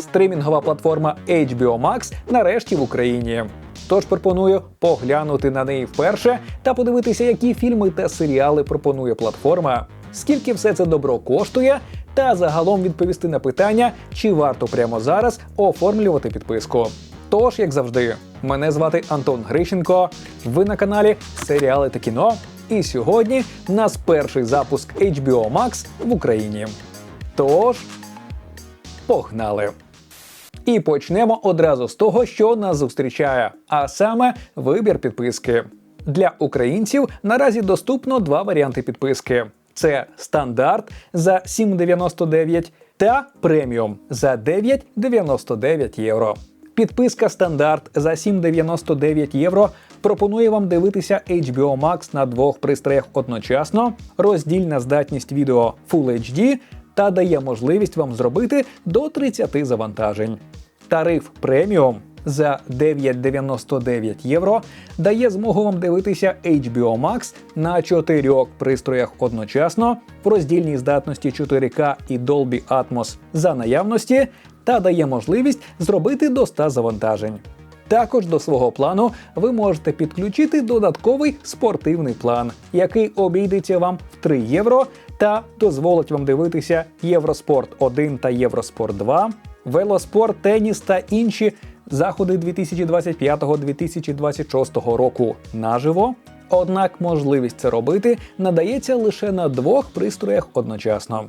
Стримінгова платформа HBO Max нарешті в Україні. Тож пропоную поглянути на неї вперше та подивитися, які фільми та серіали пропонує платформа, скільки все це добро коштує, та загалом відповісти на питання, чи варто прямо зараз оформлювати підписку. Тож, як завжди, мене звати Антон Грищенко. Ви на каналі Серіали та кіно. І сьогодні в нас перший запуск HBO Max в Україні. Тож, погнали! І почнемо одразу з того, що нас зустрічає, а саме вибір підписки. Для українців наразі доступно два варіанти підписки: це стандарт за 7,99 та преміум за 9,99 євро. Підписка стандарт за 7,99 євро пропонує вам дивитися HBO Max на двох пристроях одночасно, роздільна здатність відео Full HD та дає можливість вам зробити до 30 завантажень. Тариф преміум за 9,99 євро дає змогу вам дивитися HBO Max на чотирьох пристроях одночасно в роздільній здатності 4К і Dolby Atmos за наявності та дає можливість зробити до 100 завантажень. Також до свого плану ви можете підключити додатковий спортивний план, який обійдеться вам в 3 євро та дозволить вам дивитися Євроспорт 1 та Євроспорт 2, велоспорт, теніс та інші заходи 2025-2026 року наживо. Однак можливість це робити надається лише на двох пристроях одночасно.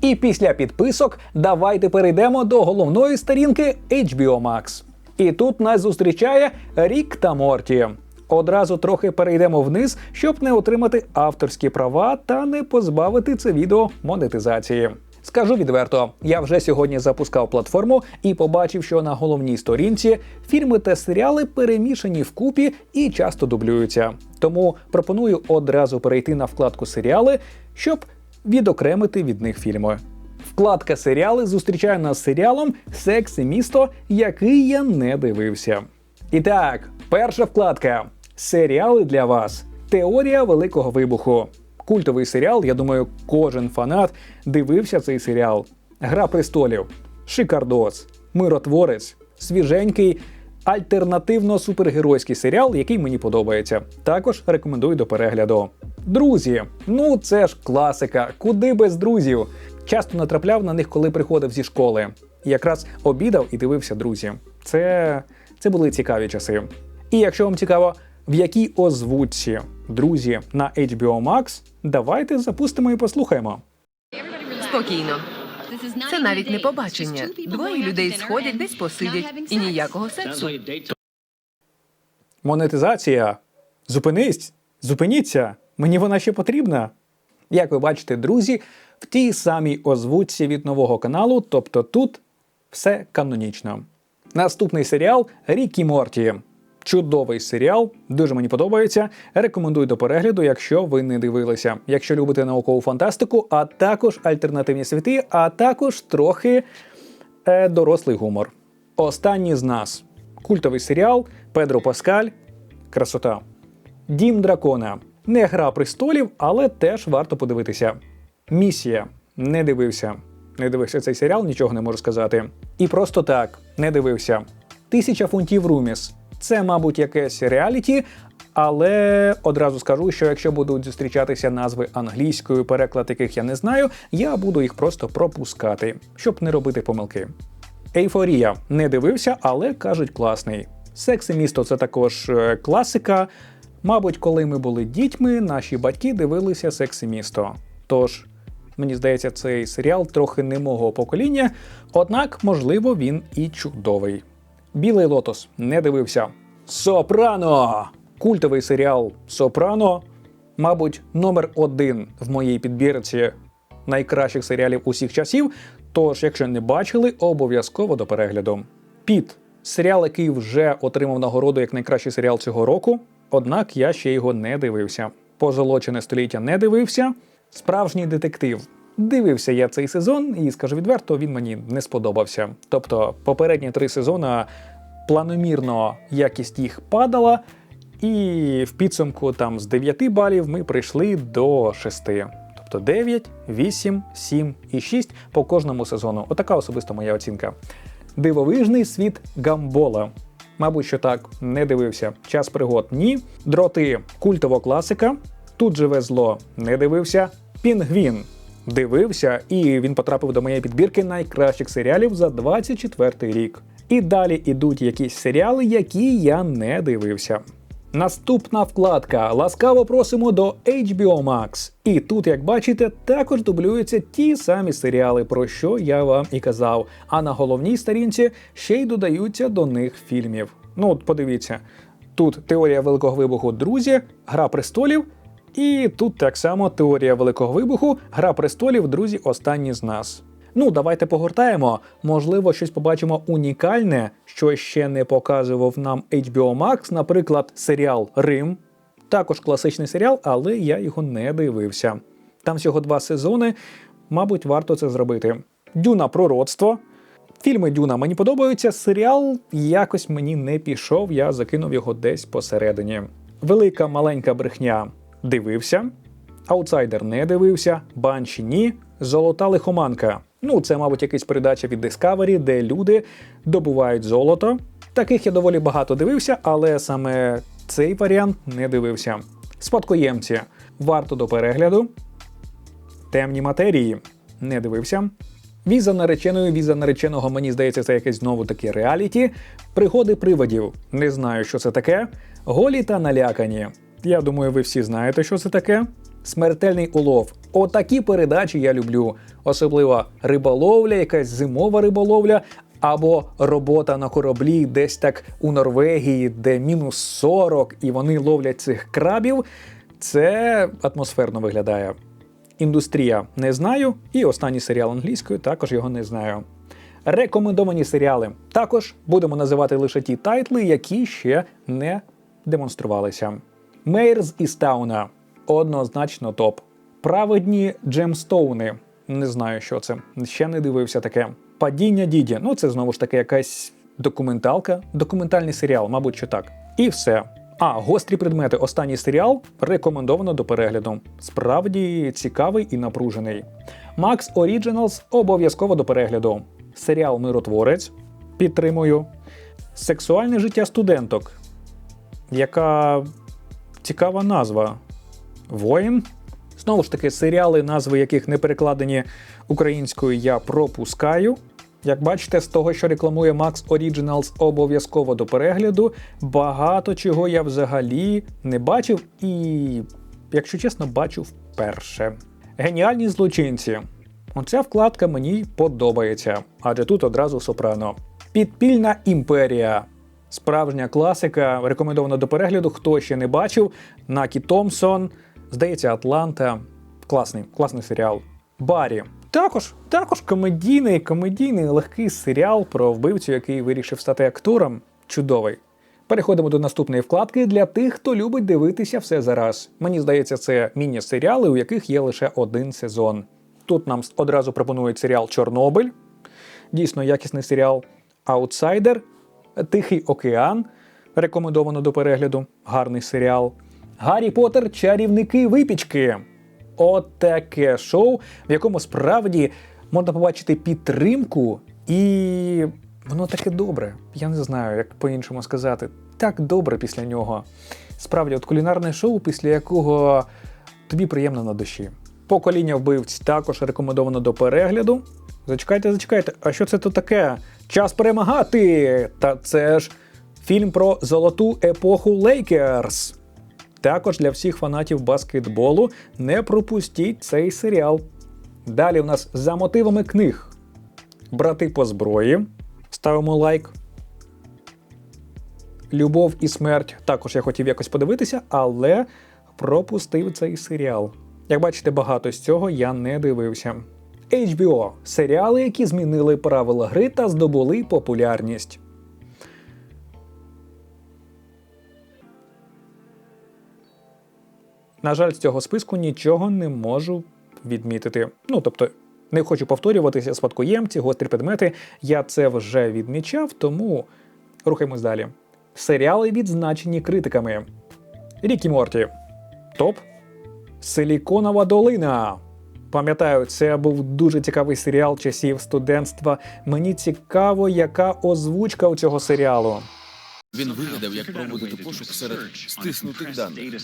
І після підписок давайте перейдемо до головної сторінки HBO Max. І тут нас зустрічає Рік та Морті. Одразу трохи перейдемо вниз, щоб не отримати авторські права та не позбавити це відео монетизації. Скажу відверто, я вже сьогодні запускав платформу і побачив, що на головній сторінці фільми та серіали перемішані вкупі і часто дублюються. Тому пропоную одразу перейти на вкладку серіали, щоб відокремити від них фільми. Вкладка серіали зустрічає нас з серіалом Секс і місто, який я не дивився. І так, перша вкладка серіали для вас. Теорія Великого Вибуху. Культовий серіал, я думаю, кожен фанат дивився цей серіал. Гра престолів, Шикардос, Миротворець, свіженький, альтернативно-супергеройський серіал, який мені подобається. Також рекомендую до перегляду. Друзі, ну це ж класика, куди без друзів. Часто натрапляв на них, коли приходив зі школи. Якраз обідав і дивився друзі. Це, це були цікаві часи. І якщо вам цікаво, в якій озвучці друзі на HBO Max, давайте запустимо і послухаємо. Спокійно. Це навіть не побачення. Двоє людей сходять, десь посидять, і ніякого сексу. Монетизація. Зупинись, зупиніться. Мені вона ще потрібна. Як ви бачите, друзі, в тій самій озвучці від нового каналу, тобто тут все канонічно. Наступний серіал Рік і Морті. Чудовий серіал, дуже мені подобається. Рекомендую до перегляду, якщо ви не дивилися. Якщо любите наукову фантастику, а також альтернативні світи, а також трохи е, дорослий гумор. Останній з нас культовий серіал Педро Паскаль. Красота. Дім дракона. Не гра престолів, але теж варто подивитися. Місія. Не дивився. Не дивився цей серіал, нічого не можу сказати. І просто так, не дивився. Тисяча фунтів Руміс. Це, мабуть, якесь реаліті, але одразу скажу, що якщо будуть зустрічатися назви англійською, переклад яких я не знаю, я буду їх просто пропускати, щоб не робити помилки. Ейфорія не дивився, але кажуть класний. Секс і місто це також е, класика. Мабуть, коли ми були дітьми, наші батьки дивилися секс і місто. Тож, мені здається, цей серіал трохи не мого покоління, однак, можливо, він і чудовий. Білий лотос не дивився. Сопрано! Культовий серіал Сопрано, мабуть, номер один в моїй підбірці найкращих серіалів усіх часів. Тож, якщо не бачили, обов'язково до перегляду. Піт серіал, який вже отримав нагороду як найкращий серіал цього року. Однак я ще його не дивився. Позолочене століття не дивився. Справжній детектив. Дивився я цей сезон, і скажу відверто, він мені не сподобався. Тобто, попередні три сезони планомірно якість їх падала, і в підсумку там з 9 балів ми прийшли до 6. Тобто 9, 8, 7 і 6 по кожному сезону. Отака особиста моя оцінка. Дивовижний світ Гамбола. Мабуть, що так, не дивився. Час пригод ні. Дроти культова класика. Тут живе зло не дивився. Пінгвін дивився, і він потрапив до моєї підбірки найкращих серіалів за 24 рік. І далі ідуть якісь серіали, які я не дивився. Наступна вкладка. Ласкаво просимо до HBO Max. І тут, як бачите, також дублюються ті самі серіали, про що я вам і казав. А на головній сторінці ще й додаються до них фільмів. Ну, от подивіться, тут теорія великого вибуху Друзі, Гра престолів. І тут так само теорія великого вибуху, Гра престолів, друзі, останні з нас. Ну, давайте погортаємо. Можливо, щось побачимо унікальне, що ще не показував нам HBO Max, наприклад, серіал Рим. Також класичний серіал, але я його не дивився. Там всього два сезони, мабуть, варто це зробити. Дюна пророцтво. Фільми Дюна мені подобаються. Серіал якось мені не пішов, я закинув його десь посередині. Велика маленька брехня дивився. Аутсайдер не дивився, банші ні. Золота лихоманка. Ну, це, мабуть, якась передача від Discovery, де люди добувають золото. Таких я доволі багато дивився, але саме цей варіант не дивився. Спадкоємці варто до перегляду. Темні матерії не дивився. Віза нареченої, віза нареченого, мені здається, це якесь знову таке реаліті. Пригоди приводів. Не знаю, що це таке. Голі та налякані. Я думаю, ви всі знаєте, що це таке. Смертельний улов. Отакі передачі я люблю. Особливо риболовля, якась зимова риболовля, або робота на кораблі десь так у Норвегії, де мінус 40, і вони ловлять цих крабів. Це атмосферно виглядає. Індустрія не знаю, і останній серіал англійською також його не знаю. Рекомендовані серіали. Також будемо називати лише ті тайтли, які ще не демонструвалися. Мейрз із Тауна однозначно топ. Праведні джемстоуни. Не знаю, що це. Ще не дивився таке. Падіння Діді. Ну, це знову ж таки якась документалка, документальний серіал, мабуть, що так. І все. А, гострі предмети. Останній серіал рекомендовано до перегляду. Справді цікавий і напружений. Max Originals обов'язково до перегляду. Серіал Миротворець. Підтримую. Сексуальне життя студенток. Яка цікава назва. Воїн. Знову ж таки, серіали, назви яких не перекладені українською, я пропускаю. Як бачите, з того, що рекламує Max Originals обов'язково до перегляду, багато чого я взагалі не бачив і, якщо чесно, бачу вперше. Геніальні злочинці. Оця вкладка мені подобається, адже тут одразу сопрано. Підпільна імперія. Справжня класика, рекомендована до перегляду. Хто ще не бачив, Накі Томпсон, здається, Атланта. Класний, класний серіал. Барі. Також, також комедійний, комедійний легкий серіал про вбивцю, який вирішив стати актором. Чудовий. Переходимо до наступної вкладки для тих, хто любить дивитися все зараз. Мені здається, це міні-серіали, у яких є лише один сезон. Тут нам одразу пропонують серіал Чорнобиль, дійсно якісний серіал Аутсайдер, Тихий океан. Рекомендовано до перегляду. Гарний серіал. Гаррі Поттер Чарівники випічки. От шоу, в якому справді можна побачити підтримку, і воно таке добре. Я не знаю, як по-іншому сказати. Так добре після нього. Справді, от кулінарне шоу, після якого тобі приємно на душі. Покоління вбивць також рекомендовано до перегляду. Зачекайте, зачекайте, а що це тут таке? Час перемагати! Та це ж фільм про золоту епоху Лейкерс. Також для всіх фанатів баскетболу не пропустіть цей серіал. Далі в нас за мотивами книг. Брати по зброї. Ставимо лайк. Любов і смерть. Також я хотів якось подивитися, але пропустив цей серіал. Як бачите, багато з цього я не дивився. HBO серіали, які змінили правила гри та здобули популярність. На жаль, з цього списку нічого не можу відмітити. Ну, тобто, не хочу повторюватися, спадкоємці, гострі предмети. Я це вже відмічав, тому рухаємось далі. Серіали відзначені критиками. Рікі Морті. Топ. Силіконова долина. Пам'ятаю, це був дуже цікавий серіал часів студентства. Мені цікаво, яка озвучка у цього серіалу. Він вигадав, як проводити пошук серед стиснутих даних.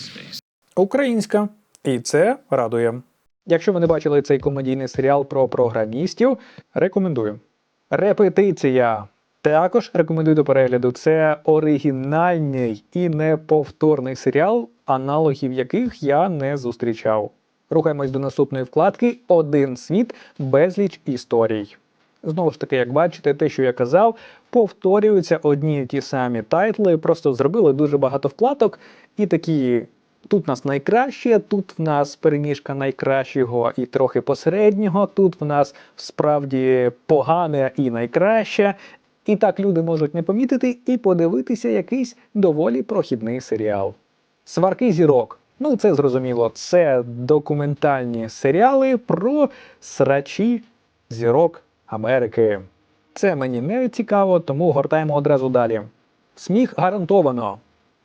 Українська. І це радує. Якщо ви не бачили цей комедійний серіал про програмістів, рекомендую. Репетиція. Також рекомендую до перегляду. Це оригінальний і неповторний серіал, аналогів яких я не зустрічав. Рухаємось до наступної вкладки Один світ, безліч історій. Знову ж таки, як бачите, те, що я казав, повторюються одні і ті самі тайтли, просто зробили дуже багато вкладок і такі. Тут в нас найкраще, тут в нас переміжка найкращого і трохи посереднього, тут в нас справді погане і найкраще. І так люди можуть не помітити і подивитися якийсь доволі прохідний серіал. Сварки зірок. Ну, це зрозуміло. Це документальні серіали про срачі зірок Америки. Це мені не цікаво, тому гортаємо одразу далі. Сміх гарантовано.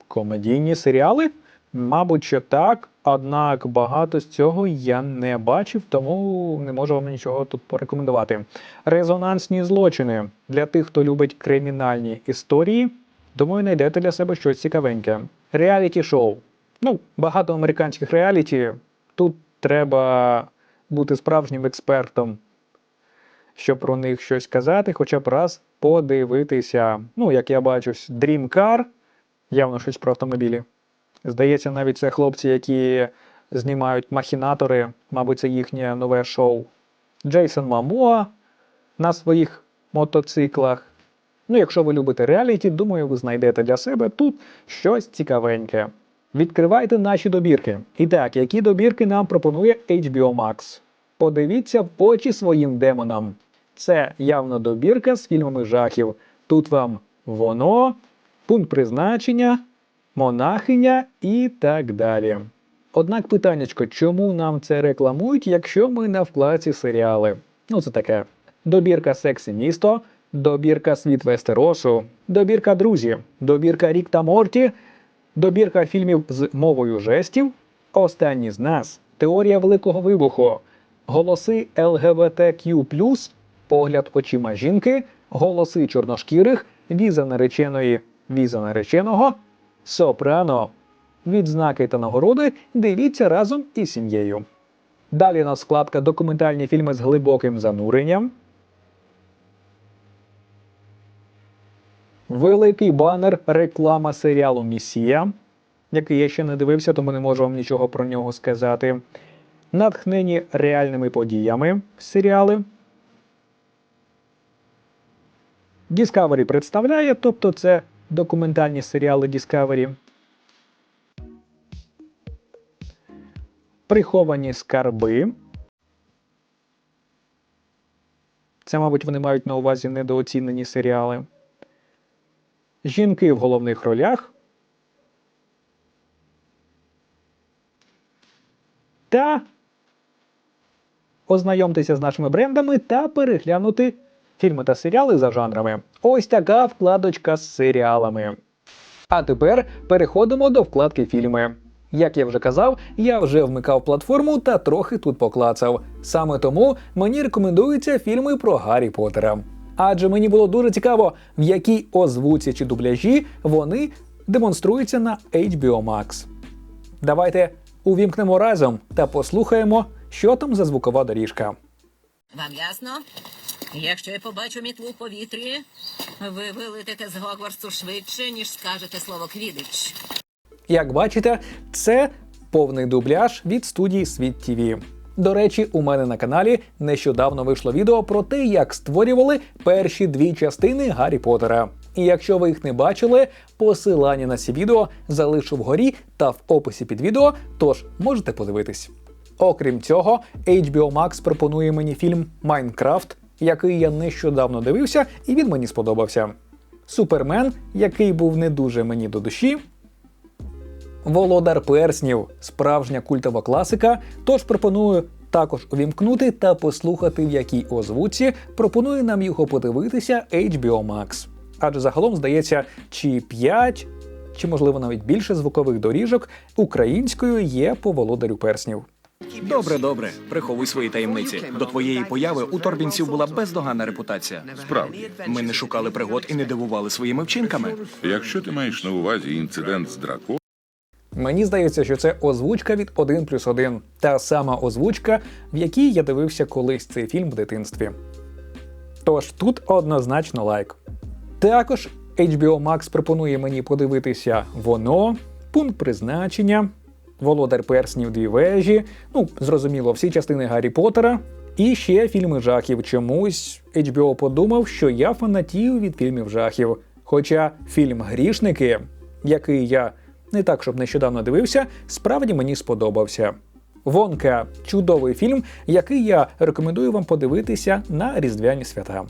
Комедійні серіали? Мабуть, що так, однак багато з цього я не бачив, тому не можу вам нічого тут порекомендувати. Резонансні злочини для тих, хто любить кримінальні історії. Думаю, знайдете для себе щось цікавеньке. Реаліті шоу. Ну, багато американських реаліті. Тут треба бути справжнім експертом, щоб про них щось казати, хоча б раз подивитися. Ну, як я бачу, Dream Car, явно щось про автомобілі. Здається, навіть це хлопці, які знімають махінатори, мабуть, це їхнє нове шоу. Джейсон Мамоа на своїх мотоциклах. Ну, якщо ви любите реаліті, думаю, ви знайдете для себе тут щось цікавеньке. Відкривайте наші добірки. І так, які добірки нам пропонує HBO Max? Подивіться в очі своїм демонам. Це явно добірка з фільмами жахів. Тут вам воно, пункт призначення, монахиня і так далі. Однак питаннячко, чому нам це рекламують, якщо ми на вкладці серіали? Ну, це таке. Добірка Сексі місто, добірка Світ Вестеросу, добірка Друзі, добірка Рік та Морті, добірка фільмів з мовою жестів, Останні з нас, Теорія Великого Вибуху, голоси ЛГБТQ, погляд очима жінки, голоси чорношкірих, віза нареченої, віза нареченого, Сопрано. Відзнаки та нагороди дивіться разом із сім'єю. Далі у нас вкладка документальні фільми з глибоким зануренням. Великий банер реклама серіалу Місія, який я ще не дивився, тому не можу вам нічого про нього сказати. Натхнені реальними подіями серіали. Discovery представляє, тобто це документальні серіали Discovery. Приховані скарби. Це, мабуть, вони мають на увазі недооцінені серіали. Жінки в головних ролях. Та ознайомтеся з нашими брендами та переглянути фільми та серіали за жанрами. Ось така вкладочка з серіалами. А тепер переходимо до вкладки фільми. Як я вже казав, я вже вмикав платформу та трохи тут поклацав. Саме тому мені рекомендуються фільми про Гаррі Поттера. Адже мені було дуже цікаво, в якій озвуці чи дубляжі вони демонструються на HBO Max. Давайте увімкнемо разом та послухаємо, що там за звукова доріжка. Вам ясно? Якщо я побачу мітлу в повітрі, ви вилетите з Гогвартсу швидше, ніж скажете слово квідич. Як бачите, це повний дубляж від студії Світ ТВ. До речі, у мене на каналі нещодавно вийшло відео про те, як створювали перші дві частини Гаррі Поттера. І якщо ви їх не бачили, посилання на ці відео залишу вгорі та в описі під відео, тож можете подивитись. Окрім цього, HBO Max пропонує мені фільм Майнкрафт, який я нещодавно дивився, і він мені сподобався. Супермен, який був не дуже мені до душі, Володар перснів справжня культова класика. Тож пропоную також увімкнути та послухати, в якій озвуці пропонує нам його подивитися HBO Max. Адже загалом здається, чи 5, чи можливо навіть більше звукових доріжок українською є по володарю перснів. Добре, добре. Приховуй свої таємниці. До твоєї появи у торбінців була бездоганна репутація. Справді. Ми не шукали пригод і не дивували своїми вчинками. Якщо ти маєш на увазі інцидент з драконом, Мені здається, що це озвучка від 1 плюс 1. Та сама озвучка, в якій я дивився колись цей фільм в дитинстві. Тож тут однозначно лайк. Також HBO Max пропонує мені подивитися воно, пункт призначення, Володар перснів дві вежі, ну, зрозуміло, всі частини Гаррі Поттера. І ще фільми жахів. Чомусь HBO подумав, що я фанатію від фільмів жахів. Хоча фільм Грішники, який я не так, щоб нещодавно дивився, справді мені сподобався. Вонка чудовий фільм, який я рекомендую вам подивитися на Різдвяні свята.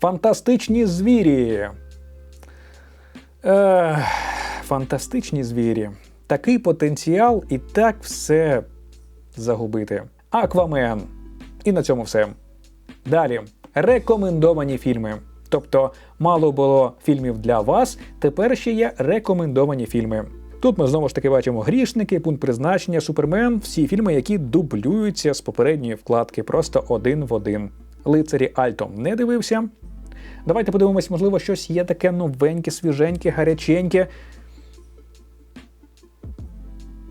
Фантастичні звірі. Ех, фантастичні звірі. Такий потенціал і так все загубити. Аквамен. І на цьому все. Далі. Рекомендовані фільми. Тобто, мало було фільмів для вас, тепер ще є рекомендовані фільми. Тут ми знову ж таки бачимо грішники, пункт призначення, супермен, всі фільми, які дублюються з попередньої вкладки, просто один в один. Лицарі Альто не дивився. Давайте подивимось, можливо, щось є таке новеньке, свіженьке, гаряченьке.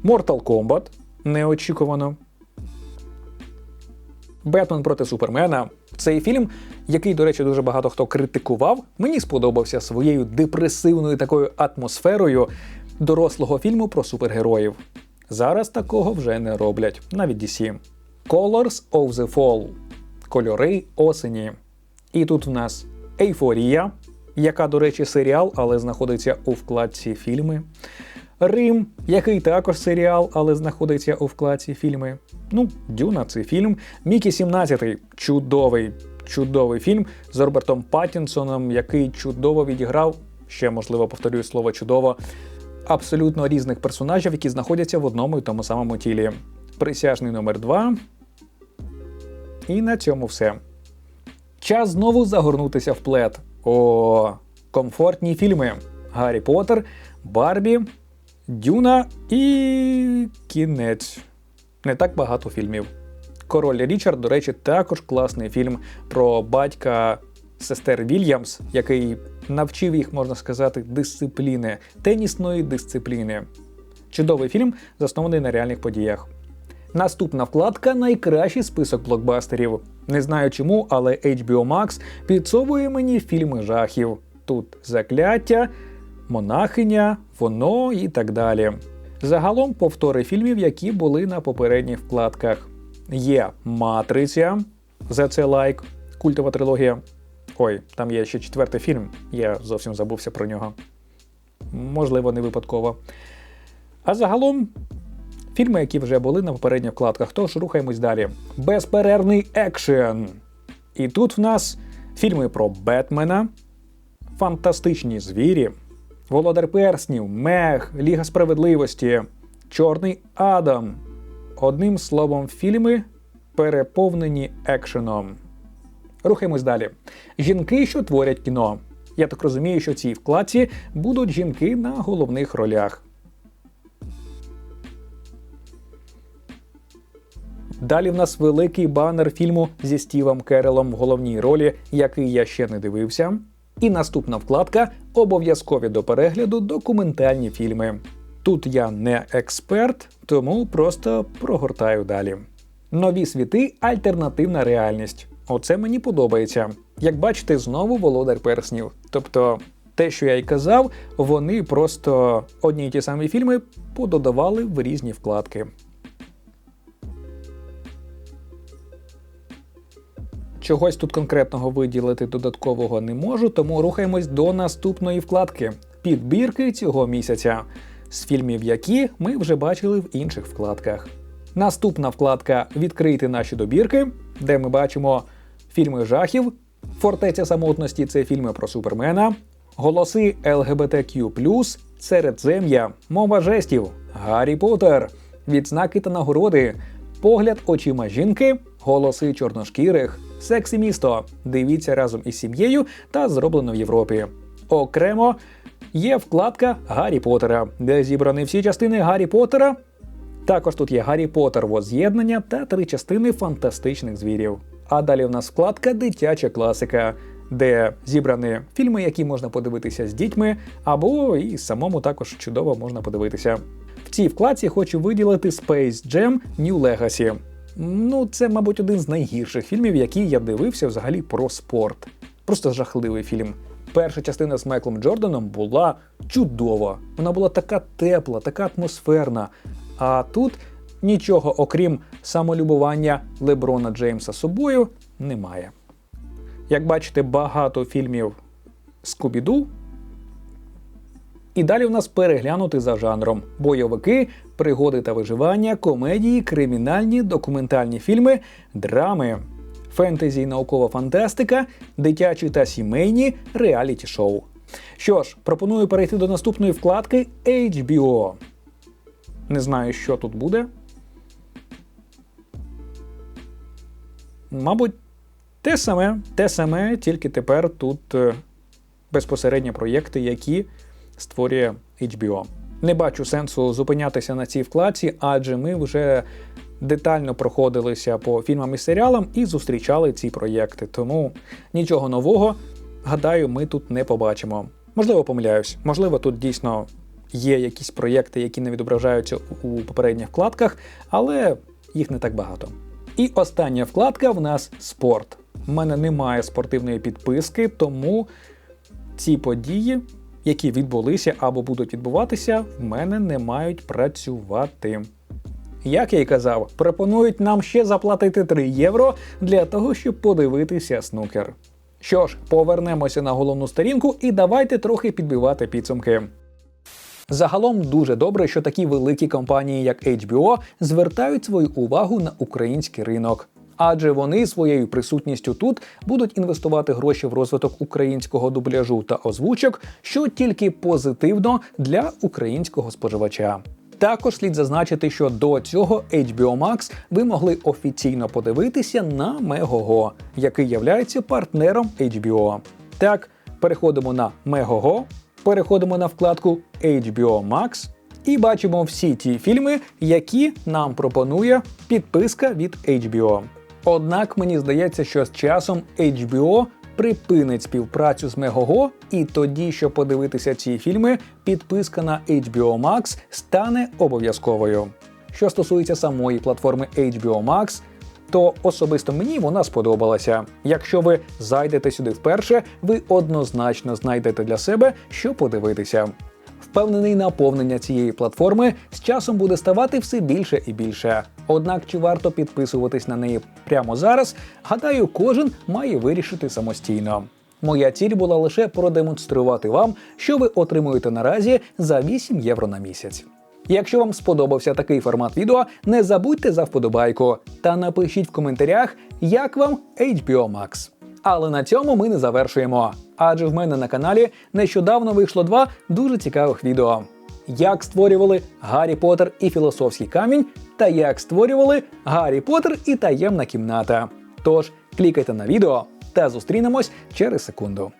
Mortal Kombat неочікувано. Бетмен проти Супермена. Цей фільм, який, до речі, дуже багато хто критикував, мені сподобався своєю депресивною такою атмосферою дорослого фільму про супергероїв. Зараз такого вже не роблять, навіть DC. Colors of the Fall. Кольори осені. І тут в нас Ейфорія, яка, до речі, серіал, але знаходиться у вкладці фільми. Рим, який також серіал, але знаходиться у вкладці фільми. Ну, Дюна це фільм. Мікі 17 чудовий, чудовий фільм з Робертом Паттінсоном, який чудово відіграв, ще можливо повторюю слово чудово, абсолютно різних персонажів, які знаходяться в одному і тому самому тілі. Присяжний номер 2 І на цьому все. Час знову загорнутися в плед. О, комфортні фільми: Гаррі Поттер, Барбі, Дюна і кінець. Не так багато фільмів. Король Річард, до речі, також класний фільм про батька сестер Вільямс, який навчив їх, можна сказати, дисципліни, тенісної дисципліни. Чудовий фільм, заснований на реальних подіях. Наступна вкладка найкращий список блокбастерів. Не знаю чому, але HBO Max підсовує мені фільми жахів. Тут закляття, монахиня, воно і так далі. Загалом повтори фільмів, які були на попередніх вкладках. Є Матриця, за це лайк, культова трилогія. Ой, там є ще четвертий фільм, я зовсім забувся про нього. Можливо, не випадково. А загалом Фільми, які вже були на попередніх вкладках, тож рухаємось далі. Безперервний екшен. І тут в нас фільми про Бетмена, Фантастичні звірі, Володар Перснів, Мех, Ліга Справедливості, Чорний Адам. Одним словом, фільми переповнені екшеном. Рухаємось далі. Жінки, що творять кіно. Я так розумію, що в цій вкладці будуть жінки на головних ролях. Далі в нас великий банер фільму зі Стівом Керелом в головній ролі, який я ще не дивився. І наступна вкладка обов'язкові до перегляду документальні фільми. Тут я не експерт, тому просто прогортаю далі. Нові світи альтернативна реальність. Оце мені подобається. Як бачите, знову володар перснів. Тобто, те, що я й казав, вони просто одні й ті самі фільми пододавали в різні вкладки. Чогось тут конкретного виділити додаткового не можу, тому рухаємось до наступної вкладки підбірки цього місяця, з фільмів, які ми вже бачили в інших вкладках. Наступна вкладка Відкрити наші добірки, де ми бачимо фільми жахів, Фортеця самотності це фільми про супермена, голоси ЛГБТQ, Середзем'я, мова жестів, Гаррі Поттер, відзнаки та нагороди, погляд очима жінки, голоси чорношкірих, секс і місто. Дивіться разом із сім'єю та зроблено в Європі. Окремо є вкладка Гаррі Поттера, де зібрані всі частини Гаррі Поттера Також тут є Гаррі Поттер воз'єднання та три частини фантастичних звірів. А далі в нас вкладка Дитяча класика, де зібрані фільми, які можна подивитися з дітьми, або і самому також чудово можна подивитися. В цій вкладці хочу виділити Space Jam New Legacy. Ну, це, мабуть, один з найгірших фільмів, які я дивився взагалі про спорт. Просто жахливий фільм. Перша частина з Майклом Джорданом була чудова. Вона була така тепла, така атмосферна. А тут нічого, окрім самолюбування Леброна Джеймса собою, немає. Як бачите, багато фільмів Скубіду. І далі в нас переглянути за жанром: бойовики, пригоди та виживання, комедії, кримінальні, документальні фільми, драми, фентезі і наукова фантастика, дитячі та сімейні реаліті шоу. Що ж, пропоную перейти до наступної вкладки HBO. Не знаю, що тут буде. Мабуть, те саме, те саме, тільки тепер тут е, безпосередньо проєкти, які створює HBO. Не бачу сенсу зупинятися на цій вкладці, адже ми вже детально проходилися по фільмам і серіалам і зустрічали ці проєкти. Тому нічого нового, гадаю, ми тут не побачимо. Можливо, помиляюсь, можливо, тут дійсно є якісь проєкти, які не відображаються у попередніх вкладках, але їх не так багато. І остання вкладка в нас спорт. У мене немає спортивної підписки, тому ці події, які відбулися або будуть відбуватися, в мене не мають працювати. Як я й казав, пропонують нам ще заплатити 3 євро для того, щоб подивитися снукер. Що ж, повернемося на головну сторінку і давайте трохи підбивати підсумки. Загалом дуже добре, що такі великі компанії, як HBO, звертають свою увагу на український ринок. Адже вони своєю присутністю тут будуть інвестувати гроші в розвиток українського дубляжу та озвучок, що тільки позитивно для українського споживача. Також слід зазначити, що до цього HBO Max ви могли офіційно подивитися на Megogo, який являється партнером HBO. Так, переходимо на Megogo, переходимо на вкладку HBO Max і бачимо всі ті фільми, які нам пропонує підписка від HBO. Однак мені здається, що з часом HBO припинить співпрацю з Megogo, і тоді, щоб подивитися ці фільми, підписка на HBO Max стане обов'язковою. Що стосується самої платформи HBO Max, то особисто мені вона сподобалася. Якщо ви зайдете сюди вперше, ви однозначно знайдете для себе, що подивитися. Впевнений, наповнення цієї платформи з часом буде ставати все більше і більше. Однак чи варто підписуватись на неї прямо зараз, гадаю, кожен має вирішити самостійно. Моя ціль була лише продемонструвати вам, що ви отримуєте наразі за 8 євро на місяць. Якщо вам сподобався такий формат відео, не забудьте за вподобайку та напишіть в коментарях, як вам HBO Max. Але на цьому ми не завершуємо. Адже в мене на каналі нещодавно вийшло два дуже цікавих відео: як створювали Гаррі Поттер і філософський камінь, та як створювали Гаррі Поттер і таємна кімната. Тож клікайте на відео та зустрінемось через секунду.